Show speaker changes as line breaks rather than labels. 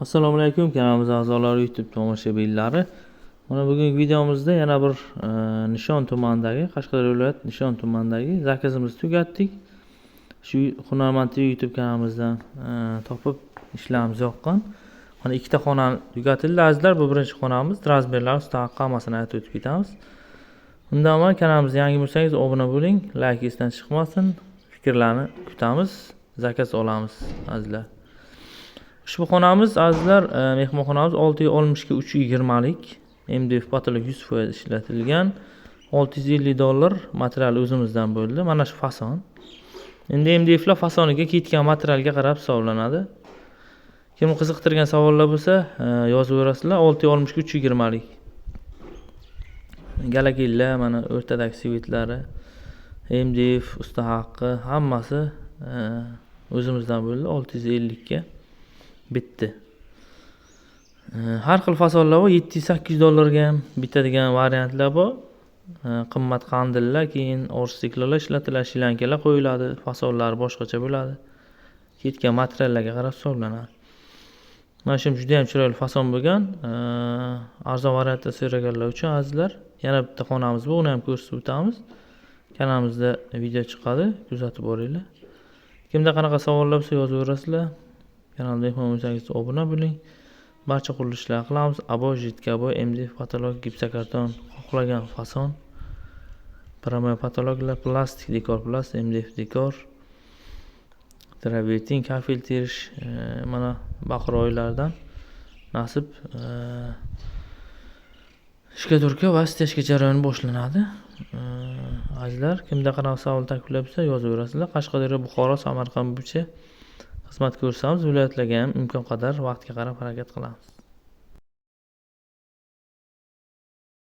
assalomu alaykum kanalimiz a'zolari youtube tomoshabinlari mana bugungi videomizda yana bir e, nishon tumanidagi qashqadaryo viloyat nishon tumanidagi zakazimizni tugatdik. Shu hunarmand tv youtube kanalimizdan e, topib ishlarimiz yoqqan. Mana ikkita xonani tugatildi azizlar. Bu birinchi xonamiz. Razmerlari mustaqil hammasini aytib o'tib ketamiz. Undan avval kanalimizga yangi bo'lsangiz obuna bo'ling layk esdan chiqmasin fikrlarni kutamiz zakaz olamiz azizlar ushbu xonamiz azizlar e, mehmonxonamiz olti yuz oltmishga uch yuz yigirmalik. Mdf patolog yuz foiz ishlatilgan. olti yuz ellik dollar material o'zimizdan bo'ldi. Mana shu fason. Endi mdflar fasoniga ketgan materialga qarab hisoblanadi. Kim qiziqtirgan savollar bo'lsa e, yozaverasizlar olti yuz oltmishga uch yuz yigirmalik. Galakillar mana o'rtadagi svitlari mdf usta haqqi hammasi e, o'zimizdan bo'ldi olti yuz ellikka. Bitta har xil fasonlar bor. yetti yuz sakkiz yuz dollarga ham bitadigan variantlar bor. Qimmat qandillar keyin orsiklarlar ishlatiladi shilankalar qo'yiladi. Fasonlari boshqacha bo'ladi. Ketgan materiallarga qarab hisoblanadi. Mana shu juda yam chiroyli fason bo'lgan. Arzon variantda so'raganlar uchun azizlar yana bitta xonamiz bor. Uni ham ko'rsatib o'tamiz. Kanalimizda video chiqadi. Kuzatib boringlar. Kimda qanaqa savollar bo'lsa yozaverasizlar kanalga mehmon bo'lsangiz obuna bo'ling. Barcha qurilishlar qilamiz. Abo jitkaboy mdf patolog gipsokarton xohlagan fason. Promoy patologlar plastik dekor plast mdf dekor. Travertin kafel terish e, mana bahor oylaridan nasib e, shkaturka va stejka jarayoni boshlanadi. E, azizlar kimda qanaqa savol takliflar bo'lsa yozaverasizlar qashqadaryo buxoro samarqand bo'yicha xizmat ko'rsatamiz viloyatlarga ham imkon qadar vaqtga qarab harakat qilamiz.